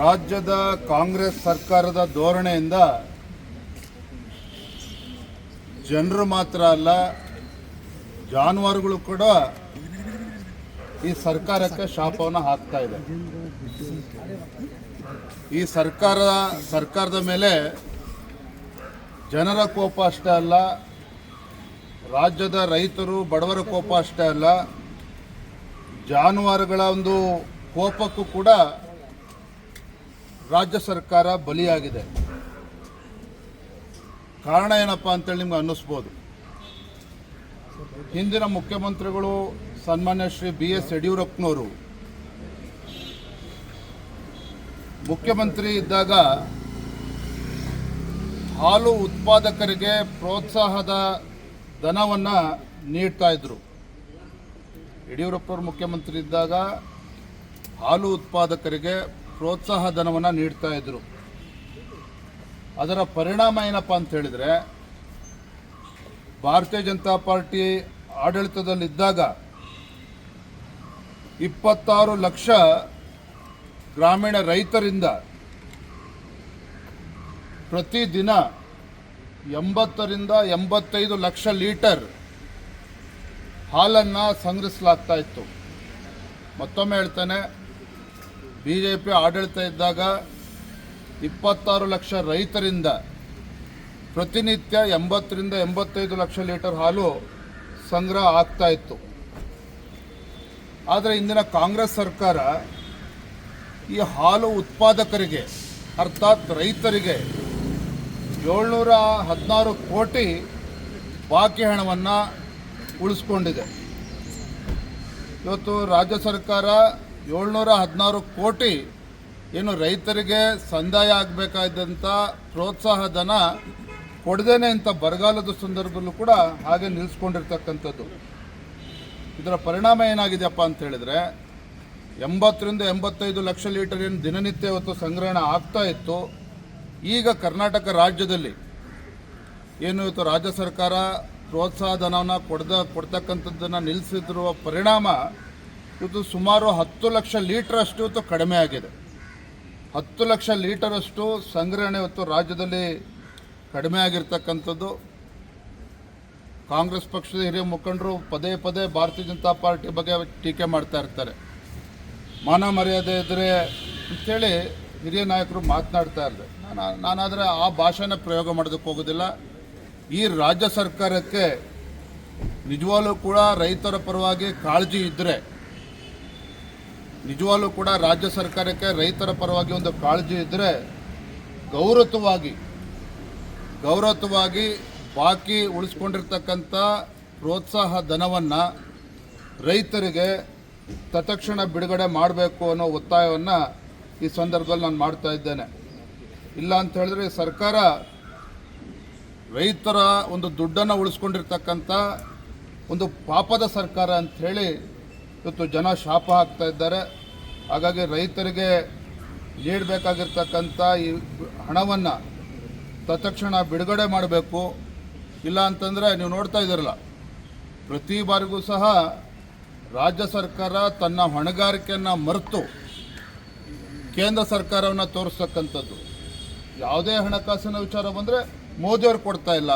ರಾಜ್ಯದ ಕಾಂಗ್ರೆಸ್ ಸರ್ಕಾರದ ಧೋರಣೆಯಿಂದ ಜನರು ಮಾತ್ರ ಅಲ್ಲ, ಜಾನುವಾರುಗಳು ಕೂಡ ಈ ಸರ್ಕಾರಕ್ಕೆ ಶಾಪವನ್ನು ಹಾಕ್ತಾ ಇದೆ. ಈ ಸರ್ಕಾರ, ಸರ್ಕಾರದ ಮೇಲೆ ಜನರ ಕೋಪ ಅಷ್ಟೇ ಅಲ್ಲ, ರಾಜ್ಯದ ರೈತರು, ಬಡವರ ಕೋಪ ಅಷ್ಟೇ ಅಲ್ಲ, ಜಾನುವಾರುಗಳ ಒಂದು ಕೋಪಕ್ಕೂ ಕೂಡ ರಾಜ್ಯ ಸರ್ಕಾರ ಬಲಿಯಾಗಿದೆ. ಕಾರಣ ಏನಪ್ಪ ಅಂತೇಳಿ ನಿಮ್ಗೆ ಅನ್ನಿಸ್ಬೋದು. ಹಿಂದಿನ ಮುಖ್ಯಮಂತ್ರಿಗಳು ಸನ್ಮಾನ್ಯ ಶ್ರೀ ಬಿ ಎಸ್ ಯಡಿಯೂರಪ್ಪನವರು ಮುಖ್ಯಮಂತ್ರಿ ಇದ್ದಾಗ ಹಾಲು ಉತ್ಪಾದಕರಿಗೆ ಪ್ರೋತ್ಸಾಹದ ಧನವನ್ನು ನೀಡ್ತಾ ಇದ್ರು. ಯಡಿಯೂರಪ್ಪನವರು ಮುಖ್ಯಮಂತ್ರಿ ಇದ್ದಾಗ ಹಾಲು ಉತ್ಪಾದಕರಿಗೆ ಪ್ರೋತ್ಸಾಹ ಧನವನ್ನು ನೀಡ್ತಾ ಇದ್ರು. ಅದರ ಪರಿಣಾಮ ಏನಪ್ಪ ಅಂತ ಹೇಳಿದರೆ, ಭಾರತೀಯ ಜನತಾ ಪಾರ್ಟಿ ಆಡಳಿತದಲ್ಲಿದ್ದಾಗ ಇಪ್ಪತ್ತಾರು ಲಕ್ಷ ಗ್ರಾಮೀಣ ರೈತರಿಂದ ಪ್ರತಿದಿನ ಎಂಬತ್ತರಿಂದ ಎಂಬತ್ತೈದು ಲಕ್ಷ ಲೀಟರ್ ಹಾಲನ್ನು ಸಂಗ್ರಹಿಸಲಾಗ್ತಾ ಇತ್ತು. ಮತ್ತೊಮ್ಮೆ ಹೇಳ್ತಾನೆ ಬಿ ಜೆ ಪಿ ಆಡಳಿತ ಇದ್ದಾಗ ಇಪ್ಪತ್ತಾರು ಲಕ್ಷ ರೈತರಿಂದ ಪ್ರತಿನಿತ್ಯ ಎಂಬತ್ತರಿಂದ ಎಂಬತ್ತೈದು ಲಕ್ಷ ಲೀಟರ್ ಹಾಲು ಸಂಗ್ರಹ ಆಗ್ತಾ ಇತ್ತು. ಆದರೆ ಇಂದಿನ ಕಾಂಗ್ರೆಸ್ ಸರ್ಕಾರ ಈ ಹಾಲು ಉತ್ಪಾದಕರಿಗೆ, ಅರ್ಥಾತ್ ರೈತರಿಗೆ ಏಳ್ನೂರ ಹದಿನಾರು ಕೋಟಿ ಬಾಕಿ ಹಣವನ್ನು ಉಳಿಸ್ಕೊಂಡಿದೆ. ಇವತ್ತು ರಾಜ್ಯ ಸರ್ಕಾರ ಏಳ್ನೂರ ಹದಿನಾರು ಕೋಟಿ ಏನು ರೈತರಿಗೆ ಸಂದಾಯ ಆಗಬೇಕಾದಂಥ ಪ್ರೋತ್ಸಾಹ ಧನ ಕೊಡದೇನೆ ಅಂತ ಬರಗಾಲದ ಸಂದರ್ಭದಲ್ಲೂ ಕೂಡ ಹಾಗೆ ನಿಲ್ಲಿಸ್ಕೊಂಡಿರ್ತಕ್ಕಂಥದ್ದು ಇದರ ಪರಿಣಾಮ ಏನಾಗಿದೆಯಪ್ಪ ಅಂತ ಹೇಳಿದರೆ, ಎಂಬತ್ತರಿಂದ ಎಂಬತ್ತೈದು ಲಕ್ಷ ಲೀಟರ್ ಏನು ದಿನನಿತ್ಯ ಇವತ್ತು ಸಂಗ್ರಹಣೆ ಆಗ್ತಾ ಇತ್ತು. ಈಗ ಕರ್ನಾಟಕ ರಾಜ್ಯದಲ್ಲಿ ಏನು ಇವತ್ತು ರಾಜ್ಯ ಸರ್ಕಾರ ಪ್ರೋತ್ಸಾಹ ಧನವನ್ನು ಕೊಡ್ದ, ಕೊಡ್ತಕ್ಕಂಥದ್ದನ್ನು ನಿಲ್ಲಿಸಿದಿರುವ ಪರಿಣಾಮ ಇವತ್ತು ಸುಮಾರು ಹತ್ತು ಲಕ್ಷ ಲೀಟ್ರಷ್ಟು ಇವತ್ತು ಕಡಿಮೆ ಆಗಿದೆ. ಹತ್ತು ಲಕ್ಷ ಲೀಟರಷ್ಟು ಸಂಗ್ರಹಣೆ ಇವತ್ತು ರಾಜ್ಯದಲ್ಲಿ ಕಡಿಮೆ ಆಗಿರ್ತಕ್ಕಂಥದ್ದು. ಕಾಂಗ್ರೆಸ್ ಪಕ್ಷದ ಹಿರಿಯ ಮುಖಂಡರು ಪದೇ ಪದೇ ಭಾರತೀಯ ಜನತಾ ಪಾರ್ಟಿ ಬಗ್ಗೆ ಟೀಕೆ ಮಾಡ್ತಾ ಇರ್ತಾರೆ. ಮಾನ ಮರ್ಯಾದೆ ಇದ್ದರೆ ಅಂಥೇಳಿ ಹಿರಿಯ ನಾಯಕರು ಮಾತನಾಡ್ತಾ ಇರ್ತಾರೆ. ನಾನು, ನಾನಾದರೆ ಆ ಭಾಷೆನ ಪ್ರಯೋಗ ಮಾಡೋದಕ್ಕೆ ಹೋಗೋದಿಲ್ಲ. ಈ ರಾಜ್ಯ ಸರ್ಕಾರಕ್ಕೆ ನಿಜವಾಗ್ಲೂ ಕೂಡ ರೈತರ ಪರವಾಗಿ ಕಾಳಜಿ ಇದ್ದರೆ ನಿಜವಾಗ್ಲೂ ಕೂಡ ರಾಜ್ಯ ಸರ್ಕಾರಕ್ಕೆ ರೈತರ ಪರವಾಗಿ ಒಂದು ಕಾಳಜಿ ಇದ್ದರೆ ಗೌರವವಾಗಿ ಗೌರವವಾಗಿ ಬಾಕಿ ಉಳಿಸ್ಕೊಂಡಿರ್ತಕ್ಕಂಥ ಪ್ರೋತ್ಸಾಹ ಧನವನ್ನು ರೈತರಿಗೆ ತತ್ಕ್ಷಣ ಬಿಡುಗಡೆ ಮಾಡಬೇಕು ಅನ್ನೋ ಒತ್ತಾಯವನ್ನು ಈ ಸಂದರ್ಭದಲ್ಲಿ ನಾನು ಮಾಡ್ತಾ ಇದ್ದೇನೆ. ಇಲ್ಲ ಅಂತ ಹೇಳಿದ್ರೆ ಸರ್ಕಾರ ರೈತರ ಒಂದು ದುಡ್ಡನ್ನು ಉಳಿಸ್ಕೊಂಡಿರ್ತಕ್ಕಂಥ ಒಂದು ಪಾಪದ ಸರ್ಕಾರ ಅಂತ ಹೇಳಿ ಇವತ್ತು ಜನ ಶಾಪ ಹಾಕ್ತಾ ಇದ್ದಾರೆ. ಹಾಗಾಗಿ ರೈತರಿಗೆ ನೀಡಬೇಕಾಗಿರ್ತಕ್ಕಂಥ ಈ ಹಣವನ್ನು ತತ್ಕ್ಷಣ ಬಿಡುಗಡೆ ಮಾಡಬೇಕು. ಇಲ್ಲ ಅಂತಂದರೆ ನೀವು ನೋಡ್ತಾ ಇದ್ದೀರಲ್ಲ, ಪ್ರತಿ ಬಾರಿಗೂ ಸಹ ರಾಜ್ಯ ಸರ್ಕಾರ ತನ್ನ ಹೊಣೆಗಾರಿಕೆಯನ್ನು ಮರೆತು ಕೇಂದ್ರ ಸರ್ಕಾರವನ್ನು ತೋರಿಸ್ತಕ್ಕಂಥದ್ದು. ಯಾವುದೇ ಹಣಕಾಸಿನ ವಿಚಾರ ಬಂದರೆ ಮೋದಿಯವ್ರು ಕೊಡ್ತಾ ಇಲ್ಲ.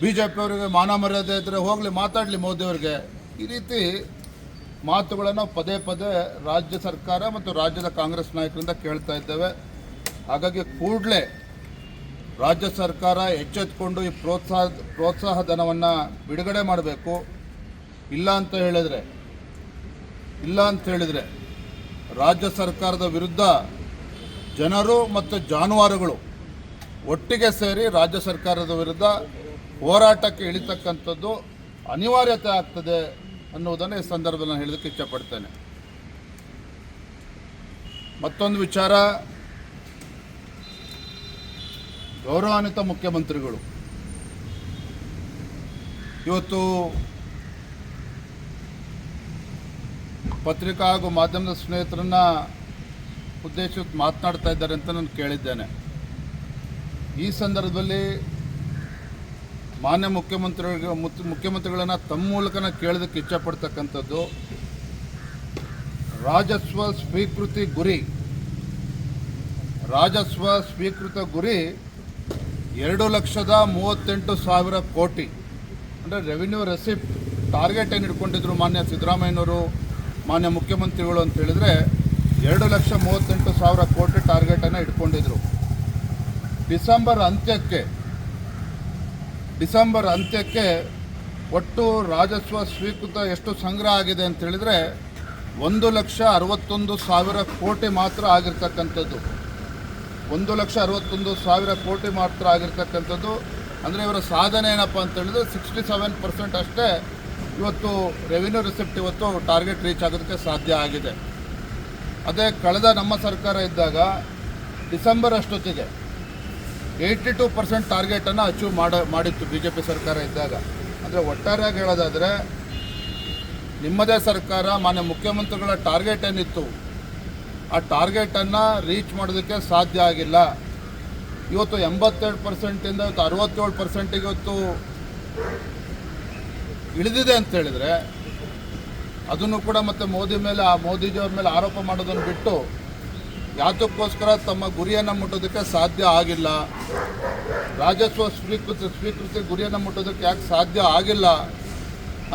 ಬಿ ಜೆ ಪಿಯವರಿಗೆ ಮಾನ ಮರ್ಯಾದೆ ಇದ್ದರೆ ಹೋಗಲಿ, ಮಾತಾಡಲಿ ಮೋದಿಯವ್ರಿಗೆ ಈ ರೀತಿ ಮಾತುಗಳನ್ನು ಪದೇ ಪದೇ ರಾಜ್ಯ ಸರ್ಕಾರ ಮತ್ತು ರಾಜ್ಯದ ಕಾಂಗ್ರೆಸ್ ನಾಯಕರಿಂದ ಕೇಳ್ತಾ ಇದ್ದೇವೆ. ಹಾಗಾಗಿ ಕೂಡಲೇ ರಾಜ್ಯ ಸರ್ಕಾರ ಎಚ್ಚೆತ್ಕೊಂಡು ಈ ಪ್ರೋತ್ಸಾಹ ಪ್ರೋತ್ಸಾಹ ಧನವನ್ನು ಬಿಡುಗಡೆ ಮಾಡಬೇಕು. ಇಲ್ಲ ಅಂತ ಹೇಳಿದರೆ, ಇಲ್ಲ ಅಂತ ಹೇಳಿದರೆ ರಾಜ್ಯ ಸರ್ಕಾರದ ವಿರುದ್ಧ ಜನರು ಮತ್ತು ಜಾನುವಾರುಗಳು ಒಟ್ಟಿಗೆ ಸೇರಿ ರಾಜ್ಯ ಸರ್ಕಾರದ ವಿರುದ್ಧ ಹೋರಾಟಕ್ಕೆ ಇಳಿತಕ್ಕಂಥದ್ದು ಅನಿವಾರ್ಯತೆ ಆಗ್ತದೆ ಅನ್ನುವುದನ್ನು ಈ ಸಂದರ್ಭದಲ್ಲಿ ನಾನು ಹೇಳೋದಕ್ಕೆ ಇಷ್ಟಪಡ್ತೇನೆ. ಮತ್ತೊಂದು ವಿಚಾರ. ಗೌರವಾನ್ವಿತ ಮುಖ್ಯಮಂತ್ರಿಗಳು. ಇವತ್ತು ಪತ್ರಿಕಾ ಹಾಗೂ ಮಾಧ್ಯಮದ ಸ್ನೇಹಿತರನ್ನ ಉದ್ದೇಶಿಸಿ ಮಾತನಾಡ್ತಾ ಇದ್ದಾರೆ ಅಂತ ನಾನು ಕೇಳಿದ್ದೇನೆ. ಈ ಸಂದರ್ಭದಲ್ಲಿ ಮಾನ್ಯ ಮುಖ್ಯಮಂತ್ರಿಗಳಿಗೆ ಮುಖ್ಯಮಂತ್ರಿಗಳನ್ನು ತಮ್ಮ ಮೂಲಕನ ಕೇಳೋದಕ್ಕೆ ಇಚ್ಛಪಡ್ತಕ್ಕಂಥದ್ದು ರಾಜಸ್ವ ಸ್ವೀಕೃತಿ ಗುರಿ. ರಾಜಸ್ವ ಸ್ವೀಕೃತ ಗುರಿ ಎರಡು ಲಕ್ಷದ ಮೂವತ್ತೆಂಟು ಸಾವಿರ ಕೋಟಿ. ಅಂದರೆ ರೆವಿನ್ಯೂ ರೆಸಿಪ್ಟ್ ಟಾರ್ಗೆಟ್ ಏನು ಇಟ್ಕೊಂಡಿದ್ರು ಮಾನ್ಯ ಸಿದ್ದರಾಮಯ್ಯನವರು, ಮಾನ್ಯ ಮುಖ್ಯಮಂತ್ರಿಗಳು ಅಂತ ಹೇಳಿದ್ರೆ ಎರಡು ಲಕ್ಷ ಮೂವತ್ತೆಂಟು ಸಾವಿರ ಕೋಟಿ ಟಾರ್ಗೆಟನ್ನು ಇಟ್ಕೊಂಡಿದ್ರು ಡಿಸೆಂಬರ್ ಅಂತ್ಯಕ್ಕೆ ಡಿಸೆಂಬರ್ ಅಂತ್ಯಕ್ಕೆ ಒಟ್ಟು ರಾಜಸ್ವ ಸ್ವೀಕೃತ ಎಷ್ಟು ಸಂಗ್ರಹ ಆಗಿದೆ ಅಂತ ಹೇಳಿದರೆ ಒಂದು ಲಕ್ಷ ಅರವತ್ತೊಂದು ಸಾವಿರ ಕೋಟಿ ಮಾತ್ರ ಆಗಿರ್ತಕ್ಕಂಥದ್ದು. ಒಂದು ಲಕ್ಷ ಅರವತ್ತೊಂದು ಸಾವಿರ ಕೋಟಿ ಮಾತ್ರ ಆಗಿರ್ತಕ್ಕಂಥದ್ದು. ಅಂದರೆ ಇವರ ಸಾಧನೆ ಏನಪ್ಪ ಅಂತ ಹೇಳಿದ್ರೆ ಸಿಕ್ಸ್ಟಿ ಸೆವೆನ್ ಪರ್ಸೆಂಟ್ ಅಷ್ಟೇ ಇವತ್ತು ರೆವಿನ್ಯೂ ರಿಸಿಪ್ಟ್ ಇವತ್ತು ಟಾರ್ಗೆಟ್ ರೀಚ್ ಆಗೋದಕ್ಕೆ ಸಾಧ್ಯ ಆಗಿದೆ. ಅದೇ ಕಳೆದ ನಮ್ಮ ಸರ್ಕಾರ ಇದ್ದಾಗ ಡಿಸೆಂಬರ್ ಅಷ್ಟೊತ್ತಿಗೆ ಏಯ್ಟಿ ಟು ಪರ್ಸೆಂಟ್ ಟಾರ್ಗೆಟನ್ನು ಅಚೀವ್ ಮಾಡ, ಮಾಡಿತ್ತು ಬಿ ಜೆ ಪಿ ಸರ್ಕಾರ ಇದ್ದಾಗ. ಅಂದರೆ ಒಟ್ಟಾರೆಯಾಗಿ ಹೇಳೋದಾದರೆ, ನಿಮ್ಮದೇ ಸರ್ಕಾರ, ಮಾನ್ಯ ಮುಖ್ಯಮಂತ್ರಿಗಳ ಟಾರ್ಗೆಟ್ ಏನಿತ್ತು, ಆ ಟಾರ್ಗೆಟನ್ನು ರೀಚ್ ಮಾಡೋದಕ್ಕೆ ಸಾಧ್ಯ ಆಗಿಲ್ಲ. ಇವತ್ತು ಎಂಬತ್ತೆರಡು ಪರ್ಸೆಂಟಿಂದ ಇವತ್ತು ಅರವತ್ತೇಳು ಪರ್ಸೆಂಟಿಗೆ ಇವತ್ತು ಇಳಿದಿದೆ ಅಂತ ಹೇಳಿದರೆ, ಅದನ್ನು ಕೂಡ ಮತ್ತೆ ಮೋದಿ ಮೇಲೆ, ಆ ಮೋದಿಜಿಯವ್ರ ಮೇಲೆ ಆರೋಪ ಮಾಡೋದನ್ನು ಬಿಟ್ಟು ಯಾತಕ್ಕೋಸ್ಕರ ತಮ್ಮ ಗುರಿಯನ್ನು ಮುಟ್ಟೋದಕ್ಕೆ ಸಾಧ್ಯ ಆಗಿಲ್ಲ. ರಾಜಸ್ವ ಸ್ವೀಕೃತಿ ಸ್ವೀಕೃತಿ ಗುರಿಯನ್ನು ಮುಟ್ಟೋದಕ್ಕೆ ಯಾಕೆ ಸಾಧ್ಯ ಆಗಿಲ್ಲ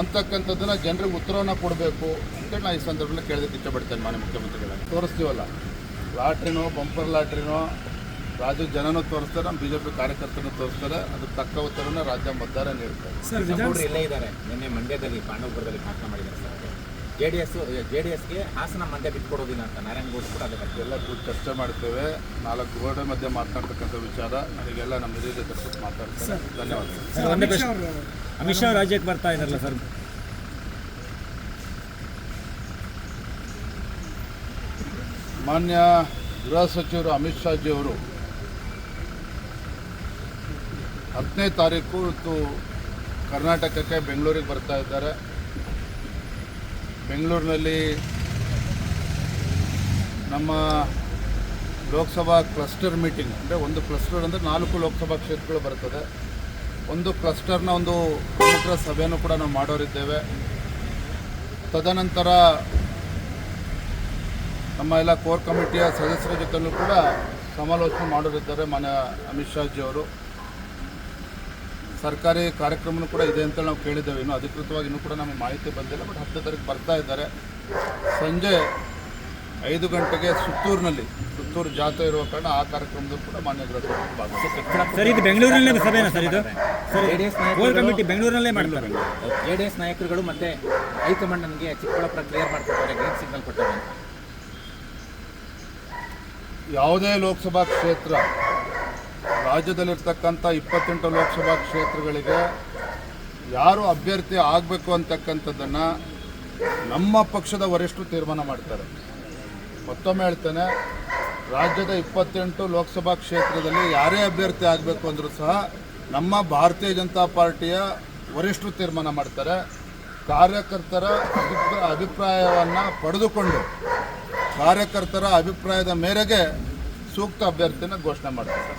ಅಂತಕ್ಕಂಥದ್ದನ್ನು ಜನರಿಗೆ ಉತ್ತರವನ್ನು ಕೊಡಬೇಕು ಅಂತೇಳಿ ನಾನು ಈ ಸಂದರ್ಭದಲ್ಲಿ ಕೇಳೋದಕ್ಕೆ ಇಷ್ಟಪಡ್ತೇನೆ ಮಾನ್ಯ ಮುಖ್ಯಮಂತ್ರಿಗಳ. ತೋರಿಸ್ತೀವಲ್ಲ? ಲಾಟ್ರಿನೋ ಬಂಪರ್ ಲಾಟ್ರಿನೋ ರಾಜ್ಯ ಜನನೂ ತೋರಿಸ್ತಾರೆ ನಮ್ಮ ಬಿ ಜೆ ಪಿ ಕಾರ್ಯಕರ್ತರನ್ನು ತೋರಿಸ್ತಾರೆ ಅದಕ್ಕೆ ತಕ್ಕ ಉತ್ತರನ ರಾಜ್ಯ ಮತದಾರ ನೀಡ್ತಾರೆ. ಇಲ್ಲೇ ಇದ್ದಾರೆ ನಿನ್ನೆ ಮಂಡ್ಯದಲ್ಲಿ ಪಾಂಡವಪುರದಲ್ಲಿ ಭಾಷಣ ಮಾಡಿದ್ದಾರೆ sir J D S J D ಎಸ್ಗೆ ಹಾಸನ ಮಂಡ್ಯ ಬಿಟ್ಕೊಡೋದಿಲ್ಲ ಅಂತ ನಾರಾಯಣಗೌಡ ಕೂಡ ಅದೇ ಎಲ್ಲ ಕೂತು ಚರ್ಚೆ ಮಾಡ್ತೇವೆ. ನಾಲ್ಕು ಗೋಡೆ ಮಧ್ಯೆ ಮಾತನಾಡ್ತಕ್ಕಂಥ ವಿಚಾರ. ನನಗೆಲ್ಲ ನಮ್ಮ ಹಿರಿಯ ಜೊತೆ ಮಾತಾಡ್ತೇನೆ ಮಾತಾಡ್ತಾರೆ. ಧನ್ಯವಾದಗಳು. ಸರ್ ಅಮಿತ್ ಶಾ ಅವರು. ಅಮಿತ್ ಶಾ ರಾಜ್ಯಕ್ಕೆ ಬರ್ತಾ ಇದ್ದಾರಲ್ಲ ಸರ್? ಮಾನ್ಯ ಗೃಹ ಸಚಿವರು ಅಮಿತ್ ಶಾಜಿ ಅವರು ಹತ್ತನೇ ತಾರೀಕು ಇವತ್ತು ಕರ್ನಾಟಕಕ್ಕೆ ಬೆಂಗಳೂರಿಗೆ ಬರ್ತಾ ಇದ್ದಾರೆ. ಬೆಂಗಳೂರಿನಲ್ಲಿ ನಮ್ಮ ಲೋಕಸಭಾ ಕ್ಲಸ್ಟರ್ ಮೀಟಿಂಗ್ ಅಂದರೆ ಒಂದು ಕ್ಲಸ್ಟರ್ ಅಂದರೆ ನಾಲ್ಕು ಲೋಕಸಭಾ ಕ್ಷೇತ್ರಗಳು ಬರ್ತದೆ. ಒಂದು ಕ್ಲಸ್ಟರ್ನ ಒಂದು ಪ್ರಮುಖ ಸಭೆಯನ್ನು ಕೂಡ ನಾವು ಮಾಡೋರಿದ್ದೇವೆ. ತದನಂತರ ನಮ್ಮ ಎಲ್ಲ ಕೋರ್ ಕಮಿಟಿಯ ಸದಸ್ಯರ ಜೊತೆಲೂ ಕೂಡ ಸಮಾಲೋಚನೆ ಮಾಡೋರಿದ್ದಾರೆ ಮಾನ್ಯ ಅಮಿತ್ ಶಾಜಿ ಅವರು. ಸರ್ಕಾರಿ ಕಾರ್ಯಕ್ರಮನೂ ಕೂಡ ಇದೆ ಅಂತ ನಾವು ಕೇಳಿದ್ದೇವೆ. ಇನ್ನೂ ಅಧಿಕೃತವಾಗಿ ಇನ್ನೂ ಕೂಡ ನಮಗೆ ಮಾಹಿತಿ ಬಂದಿಲ್ಲ ಬಟ್ ಹತ್ತನೇ ತಾರೀಕು ಬರ್ತಾ ಇದ್ದಾರೆ. ಸಂಜೆ ಐದು ಗಂಟೆಗೆ ಸುತ್ತೂರಿನಲ್ಲಿ ಸುತ್ತೂರು ಜಾತ್ರೆ ಇರುವ ಕಾರಣ ಆ ಕಾರ್ಯಕ್ರಮದಲ್ಲೂ ಕೂಡ ಮಾನ್ಯ ಸರ್ ಇದು ಬೆಂಗಳೂರಿನಲ್ಲೇ ಸಭೆನಾ ಸರ್ ಇದು? Sir J D S core committee ಬೆಂಗಳೂರಿನಲ್ಲೇ ಮಾಡ್ತಾರೆ. ಜೆ ಡಿ ಎಸ್ ನಾಯಕರುಗಳು ಮತ್ತೆ ಹೈಕಮಾಂಡ್ ನನಗೆ ಚಿಕ್ಕಬಳ್ಳಾಪುರ ಕ್ಲಿಯರ್ ಮಾಡ್ತಿದ್ದಾರೆ ಗ್ರೀನ್ ಸಿಗ್ನಲ್ ಕೊಟ್ಟಿದ್ದಾರೆ. ಯಾವುದೇ ಲೋಕಸಭಾ ಕ್ಷೇತ್ರ ರಾಜ್ಯದಲ್ಲಿರ್ತಕ್ಕಂಥ ಇಪ್ಪತ್ತೆಂಟು ಲೋಕಸಭಾ ಕ್ಷೇತ್ರಗಳಿಗೆ ಯಾರು ಅಭ್ಯರ್ಥಿ ಆಗಬೇಕು ಅಂತಕ್ಕಂಥದ್ದನ್ನು ನಮ್ಮ ಪಕ್ಷದ ವರಿಷ್ಠರು ತೀರ್ಮಾನ ಮಾಡ್ತಾರೆ. ಮತ್ತೊಮ್ಮೆ ಹೇಳ್ತೇನೆ, ರಾಜ್ಯದ ಇಪ್ಪತ್ತೆಂಟು ಲೋಕಸಭಾ ಕ್ಷೇತ್ರದಲ್ಲಿ ಯಾರೇ ಅಭ್ಯರ್ಥಿ ಆಗಬೇಕು ಅಂದರೂ ಸಹ ನಮ್ಮ ಭಾರತೀಯ ಜನತಾ ಪಾರ್ಟಿಯ ವರಿಷ್ಠರು ತೀರ್ಮಾನ ಮಾಡ್ತಾರೆ. ಕಾರ್ಯಕರ್ತರ ಅಭಿಪ್ರಾಯ ಅಭಿಪ್ರಾಯವನ್ನು ಪಡೆದುಕೊಂಡು ಕಾರ್ಯಕರ್ತರ ಅಭಿಪ್ರಾಯದ ಮೇರೆಗೆ ಸೂಕ್ತ ಅಭ್ಯರ್ಥಿನ ಘೋಷಣೆ ಮಾಡ್ತಾರೆ.